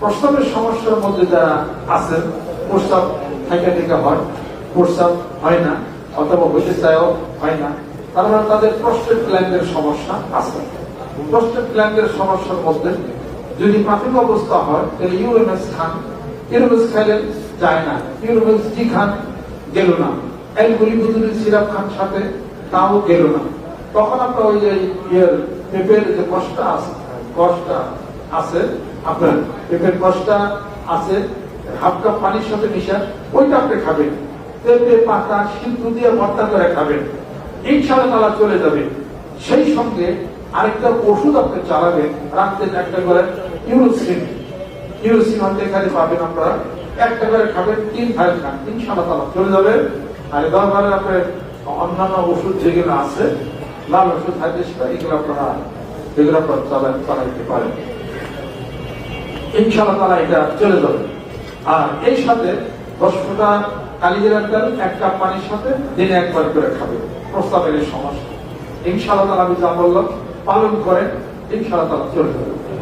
প্রস্তাবের সমস্যার মধ্যে যারা আছেন প্রস্তাব থেকে থেকে হয়, প্রস্তাব হয় না, অথবা হইতে চায়ও হয় না, তার মানে তাদের প্রস্টেট গ্ল্যান্ডের সমস্যা আছে। প্রস্টেট গ্ল্যান্ডের সমস্যার মধ্যে যদি প্রাথমিক অবস্থা হয়, তাহলে ইউএমএস খান, ইউএমএস খাইলে যায় না, ইউএমএস জি খান গেল না অ্যালগুলিবুদুলিন সিরাপ খান সাথে তাও গেল না। তখন আপনার ওই যে ইয়ের পেঁপের যে কষ্ট আছে, কষ্ট আছে, আপনার পেঁপের কষ্টা আছে, হাফ কাপ পানির সাথে মিশা ওইটা আপনি খাবেন। পেঁপে পাতা সিদ্ধু দিয়ে ভর্তা করে খাবেন। ইনশাআল্লাহ তালা চলে যাবে। সেই সঙ্গে আরেকটা ওষুধ আপনি চালাবেন, রাত্রে একটা করে ইউরোসিন। ইউরোসিন হয়তো এখানে পাবেন আপনারা। একটা করে খাবেন, তিন ফাইল খান। ইনশাআল্লাহ তালা চলে যাবে। আর দরবারে আপনার অন্যান্য ওষুধ যেগুলো আছে, লাল ওষুধ হাইড্রেসটা এগুলো আপনারা এগুলো আপনারা চালা চালাইতে পারেন। ইনশাআল্লাহ তারা এটা চলে যাবে। আর এই সাথে দশ ফোঁটা কালিজিরার এক কাপ পানির সাথে দিনে একবার করে খাবে প্রস্তাবের সমস্যা। ইনশাআল্লাহ তালা আমি যা বললাম, পালন করেন, ইনশাআল্লাহ তালা চলে যাবে।